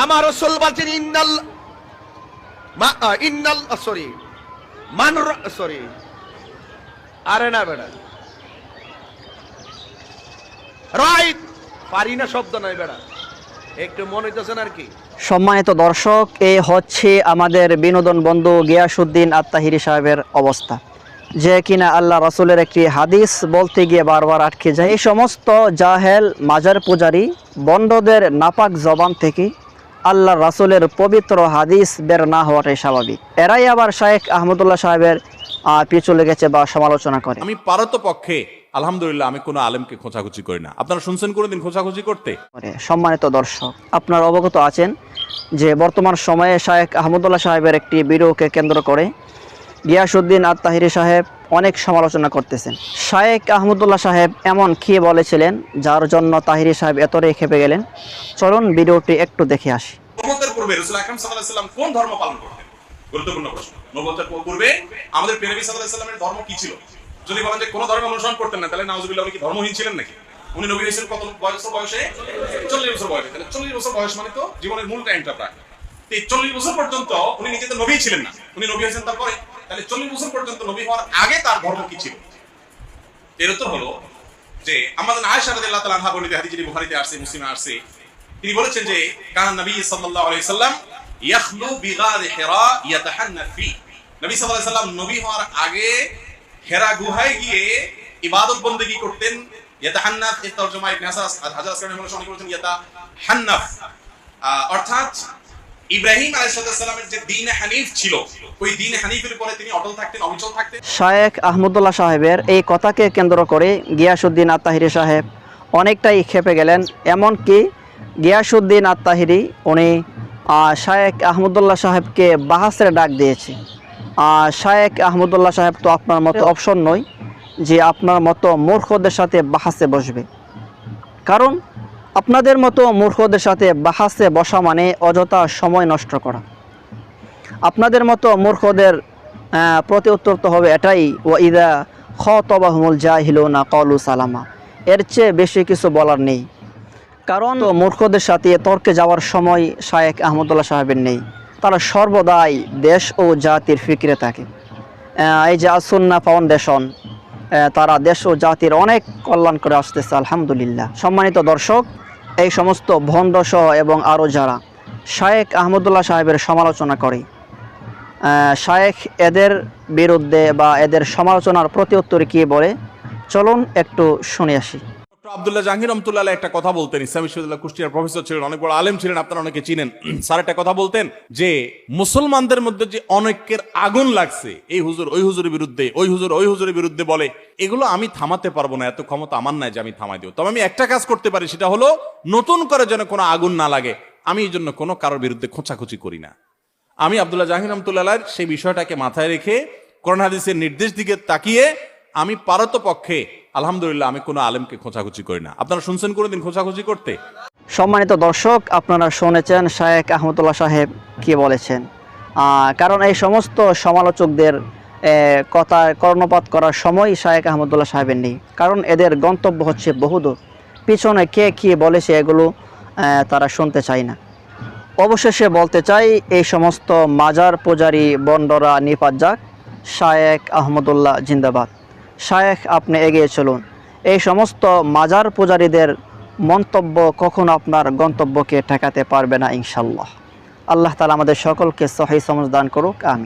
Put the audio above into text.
আমার রসুল বলছেন, ইন্নাল ইন্নাল সরি, মান সরি। আরে না বেড়া রাইট পারি না শব্দ নাই বেড়া একটু মনে আর কি। সম্মানিত দর্শক, এ হচ্ছে আমাদের বিনোদন বন্ধু গিয়াসুদ্দিন আত্মাহিরি সাহেবের অবস্থা। যে কিনা আল্লাহ রাসূলের একটি হাদিস বলতে গিয়ে বারবার আটকে যায়, এই সমস্ত জাহেল মাজার পূজারী বন্ডদের নাপাক জবান থেকে আল্লাহ রাসূলের পবিত্র হাদিস বের না হওয়াটাই স্বাভাবিক। এরাই আবার শায়েখ আহমদুল্লাহ সাহেবের পিছু লেগেছে বা সমালোচনা করে। আমি পারত পক্ষে আলহামদুলিল্লাহ আমি কোনো আলেমকে খোঁচাখুচি করি না। আপনারা শুনছেন কোনোদিন খোঁচাখুচি করতে? সম্মানিত দর্শক আপনার অবগত আছেন যে বর্তমান সময়ে শায়েখ আহমদুল্লাহ সাহেবের একটি ভিডিওকে কেন্দ্র করে গিয়াসুদ্দিন আত তাহিরি সাহেব অনেক সমালোচনা করতেছেন। শায়েখ আহমদুল্লাহ সাহেব এমন কি বলেছিলেন, যার জন্য তাহিরি সাহেব এতটাই খেপে গেলেন? চলুন ভিডিওটি একটু দেখে আসি। ধর্ম কি ছিল? যদি ধর্ম অনুসরণ করতেন না, তাহলে কি নাকি? উনি বয়স চল্লিশ বছর বয়সে। মানে জীবনের মূল টাইমটা প্রায়। চল্লিশ বছর পর্যন্ত উনি নিজে তো নবী ছিলেন না। উনি নবী হয়েছেন তারপরে। তাহলে চল্লিশ বছর পর্যন্ত নবী হওয়ার আগে তার ধর্ম কি ছিল? এর উত্তর হলো যে আমাদের হাদিস যিনি বুখারীতে আসছে, মুসলিমে আসছে, তিনি বলেছেন যে নবী সাল্লাম ইয়াখলু নবী সাল্লাম নবী হওয়ার আগে হেরা গুহায় গিয়ে ইবাদত বন্দেগী করতেন। ইয়াতাহান্নাফ এর তরজমা ইবনে হাসান হাজার আসকারী মনে অনেকে ইয়াতাহান্নাফ। অর্থাৎ ইব্রাহিম আলাইহিস যে দ্বীন হানিফ ছিল, ওই দ্বীন হানিফের উপরে তিনি অটল থাকতেন, অবিচল থাকতেন। শায়েখ আহমদুল্লাহ সাহেবের এই কথাকে কেন্দ্র করে গিয়াসুদ্দিন আত্মাহিরি সাহেব অনেকটাই খেপে গেলেন, এমনকি গিয়াসুদ্দিন আত্মাহিরি উনি শায়েখ আহমদুল্লাহ সাহেবকে বাহাসের ডাক দিয়েছে। শায়েখ আহমদুল্লাহ সাহেব তো আপনার মতো অপশন নয় যে আপনার মতো মূর্খদের সাথে বাহাসে বসবে। কারণ আপনাদের মতো মূর্খদের সাথে বাহাসে বসা মানে অযথা সময় নষ্ট করা। আপনাদের মতো মূর্খদের প্রতি উত্তর তো হবে এটাই ও ইদা খ তবাহমুল জাহিলুনা কলু সালামা। এর চেয়ে বেশি কিছু বলার নেই। কারণ মূর্খদের সাথে তর্কে যাওয়ার সময় শায়েক আহমদুল্লাহ সাহেবের নেই। তারা সর্বদাই দেশ ও জাতির ফিক্রে থাকে। এই যে আসুন্না ফাউন্ডেশন তারা দেশ ও জাতির অনেক কল্যাণ করে আসতেছে, আলহামদুলিল্লাহ। সম্মানিত দর্শক, এই সমস্ত ভণ্ডসহ এবং আরও যারা শায়েক আহমদুল্লাহ সাহেবের সমালোচনা করে শায়েখ এদের বিরুদ্ধে বা এদের সমালোচনার প্রতি উত্তরে কী বলে? চলুন একটু শুনে আসি। ডক্টর আব্দুল্লাহ জাহাঙ্গীর রহমতুল্লাহ একটা কথা বলতেন। ইসলাম বিশ্ববিদ্যালয় কুষ্টিয়ার প্রফেসর ছিলেন, অনেক বড় আলেম ছিলেন, আপনারা অনেকে চিনেন। স্যার একটা কথা বলতেন যে, মুসলমানদের মধ্যে যে অনেকের আগুন লাগছে, এই হুজুর ওই হুজুরের বিরুদ্ধে, ওই হুজুর ওই হুজুরের বিরুদ্ধে বলে, এগুলো আমি থামাতে পারব না, এত ক্ষমতা আমার নাই যে আমি থামাই দেবো। তবে আমি একটা কাজ করতে পারি, সেটা হলো নতুন করে যেন কোনো আগুন না লাগে, আমি এই জন্য কোনো কারোর বিরুদ্ধে খোঁচাখুচি করি না। আমি আব্দুল্লাহ জাহির রহমতুল্লাহ সেই বিষয়টাকে মাথায় রেখে কোরআন হাদিসের নির্দেশ দিকে তাকিয়ে আমি পারত পক্ষে আলহামদুলিল্লাহ, আমি কোনো আলেমকে খোঁচাখুচি করি না। আপনারা শুনছেন কোনোদিন খোঁচাখুচি করতে? সম্মানিত দর্শক, আপনারা শুনেছেন শায়েক আহমদুল্লাহ সাহেব কি বলেছেন। কারণ এই সমস্ত সমালোচকদের কথা, কর্ণপাত করার সময় শায়েক আহমদুল্লাহ সাহেবের নেই। কারণ এদের গন্তব্য হচ্ছে বহুদূর। পিছনে কে কি বলেছে এগুলো তারা শুনতে চায় না। অবশেষে বলতে চাই, এই সমস্ত মাজার পূজারী বন্ডরা নিপাত যাক শায়েক আহমদুল্লাহ জিন্দাবাদ। শায়েখ, আপনি এগিয়ে চলুন। এই সমস্ত মাজার পূজারীদের মন্তব্য কখন আপনার গন্তব্যকে ঠেকাতে পারবে না ইনশাল্লাহ আল্লাহ তালা আমাদের সকলকে সহি সমজ দান করুক আমি